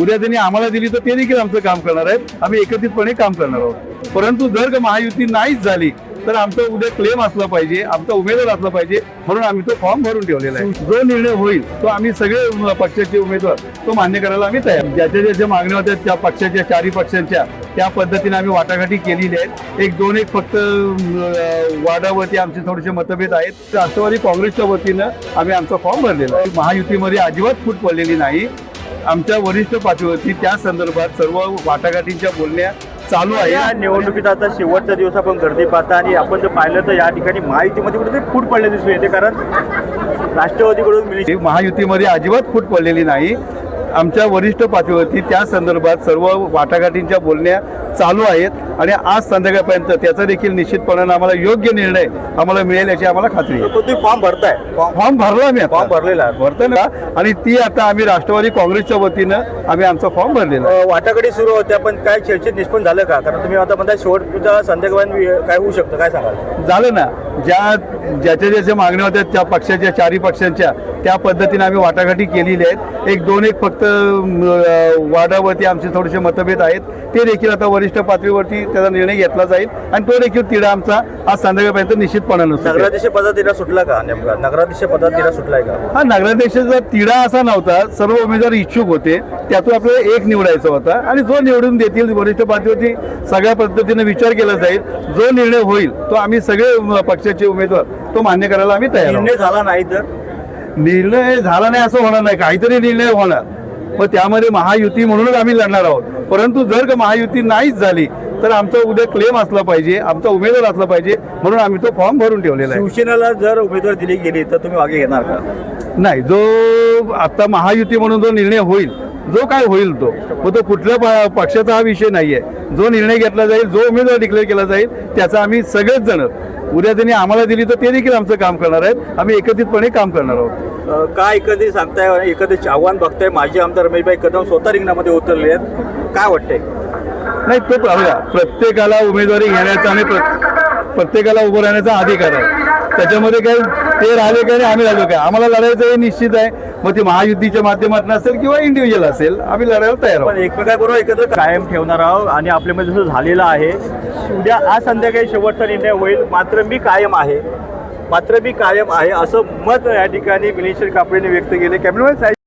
उद्या त्यांनी आम्हाला दिली तर ते देखील आमचं काम करणार आहेत. आम्ही एकत्रितपणे काम करणार आहोत. परंतु जर का महायुती नाहीच झाली तर आमचं उद्या क्लेम असला पाहिजे आमचा उमेदवार असला पाहिजे म्हणून आम्ही तो फॉर्म भरून ठेवलेला आहे. जो निर्णय होईल तो आम्ही सगळे पक्षाचे उमेदवार तो मान्य करायला आम्ही तयार ज्याच्या ज्याच्या मागण्या होत्या त्या पक्षाच्या चारही पक्षांच्या त्या पद्धतीने आम्ही वाटाघाटी केलेली आहेत. एक दोन एक फक्त वाडावरती आमचे थोडेसे मतभेद आहेत. राष्ट्रवादी काँग्रेसच्या वतीनं आम्ही आमचा फॉर्म भरलेला आहे. महायुतीमध्ये अजिबात फूट पडलेली नाही. आमच्या वरिष्ठ पातळीवरती त्या संदर्भात सर्व वाटाघाटींच्या बोलण्या चालू आहे. या निवडणुकीत आता शेवटचा दिवस आपण गर्दी पाहता आणि आपण जर पाहिलं तर या ठिकाणी महायुतीमध्ये कुठेतरी फूट पडले दिसून येते कारण राष्ट्रवादीकडून महायुतीमध्ये अजिबात फूट पडलेली नाही. आमच्या वरिष्ठ पातळीवरती त्या संदर्भात सर्व वाटाघाटींच्या बोलण्या चालू आहेत आणि आज संध्याकाळपर्यंत त्याचा देखील निश्चितपणानं आम्हाला योग्य निर्णय आम्हाला मिळेल याची आम्हाला खात्री आहे. तो तुम्ही फॉर्म भरताय. फॉर्म भरला मी फॉर्म भरलेला आहे. भरतो ना? आणि ती आता आम्ही राष्ट्रवादी काँग्रेसच्या वतीनं आम्ही आमचा फॉर्म भरलेला वाटाघाटी सुरू होत्या पण काय चर्चेत निष्पन्न झालं का? कारण तुम्ही आता म्हणता शेवटच्या संध्याकाळपर्यंत काय होऊ शकतं? काय सांगाल? झालं ना. ज्या ज्याच्या ज्याच्या मागण्या होत्या त्या पक्षाच्या चारही पक्षांच्या त्या पद्धतीने आम्ही वाटाघाटी केलेली आहेत. एक दोन एक फक्त अं, वार्डावरती आमचे थोडेसे मतभेद आहेत. ते देखील आता वरिष्ठ पातळीवरती त्याचा निर्णय घेतला जाईल आणि तो देखील तिढा आमचा आज संध्याकाळपर्यंत निश्चितपणानं. नगराध्यक्ष पदात तिला सुटला का नेमका? नगराध्यक्ष पदात तिला सुटलाय का? हा नगराध्यक्षाचा तिढा असा नव्हता. सर्व उमेदवार इच्छुक होते. त्यातून आपल्याला एक निवडायचा होता आणि जो निवडून देतील वरिष्ठ पातळीवरती सगळ्या पद्धतीने विचार केला जाईल. जो निर्णय होईल तो आम्ही सगळे पक्षाचे उमेदवार तो मान्य करायला आम्ही तयार निर्णय झाला नाही तर? निर्णय झाला नाही असं होणार नाही. काहीतरी निर्णय होणार. मग त्यामध्ये महायुती म्हणूनच आम्ही लढणार आहोत. परंतु जर का महायुती नाहीच झाली तर आमचा उद्या क्लेम असला पाहिजे आमचा उमेदवार असला पाहिजे म्हणून आम्ही तो फॉर्म भरून ठेवलेला आहे. शिवसेनेला जर उमेदवार दिली गेली तर तुम्ही मागे घेणार का? नाही जो आता महायुती म्हणून जो निर्णय होईल जो काय होईल तो मग तो कुठल्या पक्षाचा हा विषय नाहीये. जो निर्णय घेतला जाईल जो उमेदवार डिक्लेअर केला जाईल त्याचा आम्ही सगळेच जण उद्या त्यांनी आम्हाला दिली तर ते देखील आमचं काम करणार आहेत. आम्ही एकत्रितपणे काम करणार आहोत. काय एकंदरीत सांगताय एकंदरीत आव्हान बघताय माजी आमदार रमेशभाई कदम स्वतः रिंगणामध्ये उतरले आहेत काय वाटतंय? नाही तो पाहूया. प्रत्येकाला उमेदवारी घेण्याचा आणि प्र- प्रत्येकाला उभं राहण्याचा अधिकार आहे. त्याच्यामध्ये काय ते राहिले काय आणि आम्ही राहिलो काय? आम्हाला लढायचं हे निश्चित आहे. मग ती महायुतीच्या माध्यमातून असेल किंवा इंडिव्हिज्युअल असेल आम्ही लढायला तयार आहोत. पण एकमेकांबरोबर एकत्र कायम ठेवणार आहोत आणि आपल्यामध्ये जसं झालेलं आहे उद्या आज संध्याकाळी शेवटचा निर्णय होईल मात्र मी कायम आहे. मात्र मी कायम आहे असं मत या ठिकाणी मिलिंद कापडेने व्यक्त केले. कॅमेरामॅन साहेब